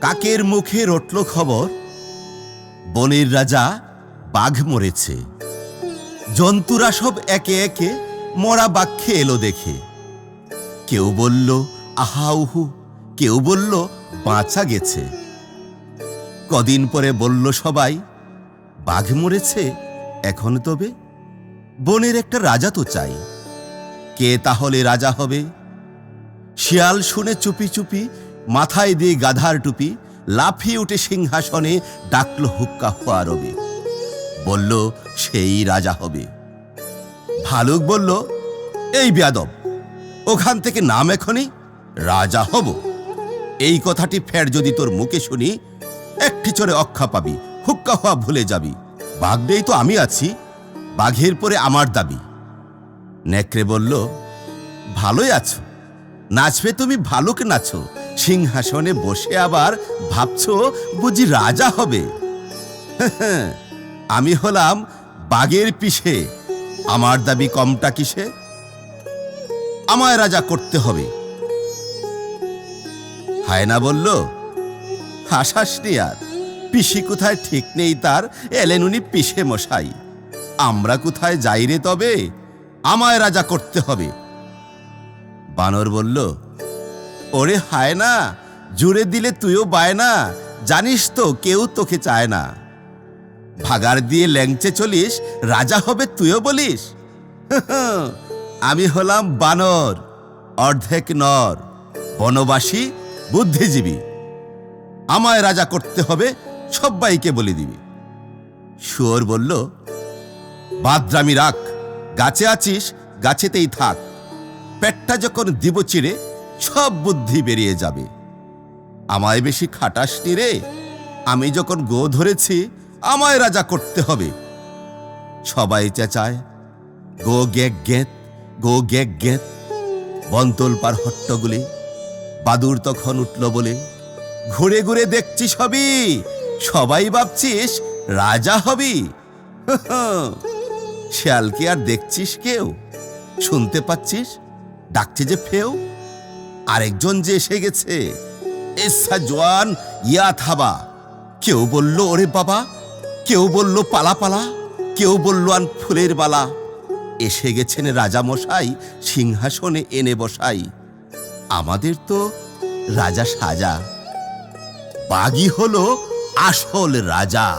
কাকের মুখে রটল খবর? বনের রাজা বাঘ মরেছে। জন্তুরা সব একে একে মরা বাঘে এলো দেখে। কেউ বলল, আহা, উহু। কেউ বলল, বাঁচা গেছে। কদিন পরে বলল সবাই, বাঘ মরেছে? এখন তবে বনের একটা রাজা তো চাই। কে তাহলে রাজা হবে? শিয়াল শুনে চুপি চুপি মাথায় দিয়ে গাধার টুপি, লাফিয়ে উঠে সিংহাসনে ডাকল হুক্কা হওয়া রবি। বলল, সেই রাজা হবে। ভালুক বলল, এই বেয়াদব, ওখান থেকে নাম এখনই রাজা হব। এই কথাটি ফের যদি তোর মুখে শুনি, একটি চড়ে অক্ষা পাবি, হুক্কা হওয়া ভুলে যাবি। বাঘটাই তো আমি আছি, বাঘের পরে আমার দাবি। নেকড়ে বলল, ভালোই আছো, নাচবে তুমি ভালুক নাচো। সিংহাসনে বসে আবার ভাবছ বুঝি রাজা হবে? আমি হলাম বাঘের পিছে আমার দাবি কমটা কিসে? আমায় রাজা করতে হবে। হায়না বলল হাসাসনি আর। পিসি কোথায় ঠিক নেই তার, এলেন উনি পিসে মশাই। আমরা কোথায় যাই রে তবে? আমায় রাজা করতে হবে। বানর বলল ওরে হায় না, জুড়ে দিলে তুইও বায় না, জানিস তো কেউ তোকে চায় না। ভাগার দিয়ে ল্যাংচে চলিস, রাজা হবে তুইও বলিস। আমি হলাম বানর, অর্ধেক নর, বনবাসী, বুদ্ধিজীবী। আমায় রাজা করতে হবে, সব্বাইকে বলে দিবি। শুয়োর বলল, বাদরামি রাখ, গাছে আছিস, গাছেতেই থাক। পেটটা যখন দিব চিড়ে সব বুদ্ধি বেরিয়ে যাবে। আমায় বেশি খাটাসনি রে? আমি যখন গো ধরেছি, আমায় রাজা করতে হবে। সবাই চেঁচায়, গো গ্যাক গেত, গো গ্যাক গেত। বন্তল পার হট্টগুলি, বাদুর তখন উঠল বলে, ঘুরে ঘুরে দেখছি সবই। সবাই ভাবছিস, রাজা হবি? শিয়াল কি আর দেখছিস কেউ? শুনতে পাচ্ছিস? ডাকছে যে ফেউ। আরেকজন যে এসে গেছে। জোয়ান ইয়া থাবা কেউ বলল, ওরে বাবা। কেউ বলল, পালা পালা। কেউ বলল, আন ফুলের বালা। এসে গেছেন রাজা মশাই সিংহাসনে এনে বসাই। আমাদের তো রাজা সাজা। বাগি হলো আসল রাজা।